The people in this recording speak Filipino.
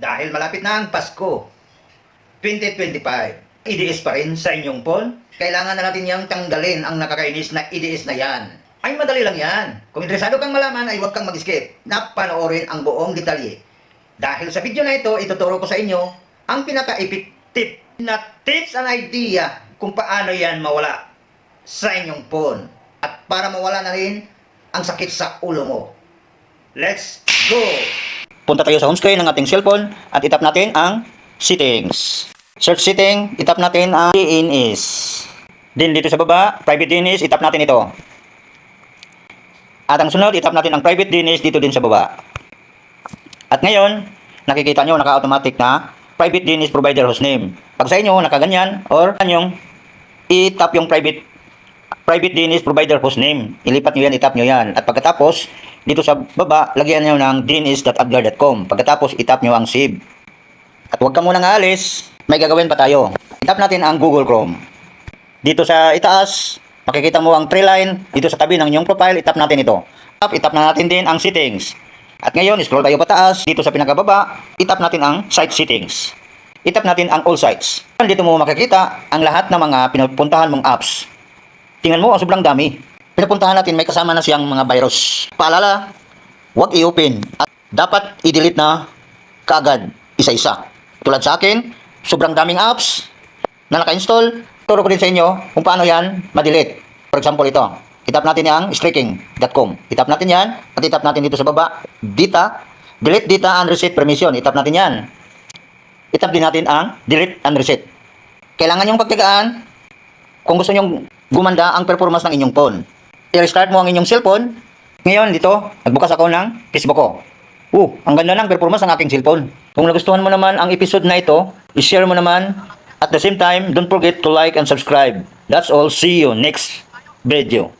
Dahil malapit na ang Pasko, 2025, IDS pa rin sa inyong phone? Kailangan na natin yang tanggalin ang nakakainis na IDS na yan. Ay madali lang yan. Kung interesado kang malaman ay huwag kang mag-skip. Napanoorin ang buong detalye. Dahil sa video na ito, ituturo ko sa inyo ang pinaka-effective na tips and idea kung paano yan mawala sa inyong phone. At para mawala na rin ang sakit sa ulo mo. Let's go! Punta tayo sa home screen ng ating cellphone at itap natin ang settings. Search setting, itap natin ang DNS. Then dito sa baba, private DNS, itap natin ito. At ang sunod, itap natin ang private DNS dito din sa baba. At ngayon, nakikita nyo naka-automatic na private DNS provider hostname. Pag sa inyo, nakaganyan, or yung itap yung private private DNS provider hostname. Ilipat nyo yan, itap nyo yan. At pagkatapos, dito sa baba, lagyan nyo ng dns.abgar.com. Pagkatapos, itap nyo ang save. At huwag ka munang aalis, may gagawin pa tayo. Itap natin ang Google Chrome. Dito sa itaas, makikita mo ang tree line. Dito sa tabi ng inyong profile, itap natin ito. Tap, itap na natin din ang settings. At ngayon, scroll tayo pataas. Dito sa pinakababa, itap natin ang site settings. Itap natin ang all sites. Dito mo makikita ang lahat ng mga pinupuntahan mong apps. Tingnan mo, ang sobrang dami. Pinupuntahan natin, may kasama na siyang mga virus. Paalala, huwag i-open. At dapat i-delete na kaagad, isa-isa. Tulad sa akin, sobrang daming apps na naka-install. Turo ko din sa inyo kung paano yan ma-delete. For example, ito. Itap natin yung streaking.com. Itap natin yan at itap natin dito sa baba. Data, delete data and reset permission. Itap natin yan. Itap din natin ang delete and reset. Kailangan yung pagtagaan kung gusto nyong gumanda ang performance ng inyong phone. I-restart mo ang inyong cellphone. Ngayon dito, nagbukas ako ng Facebook ko. Uh, ang ganda ng performance ng aking cellphone. Kung nagustuhan mo naman ang episode na ito, i-share mo naman. At the same time, don't forget to like and subscribe. That's all. See you next video.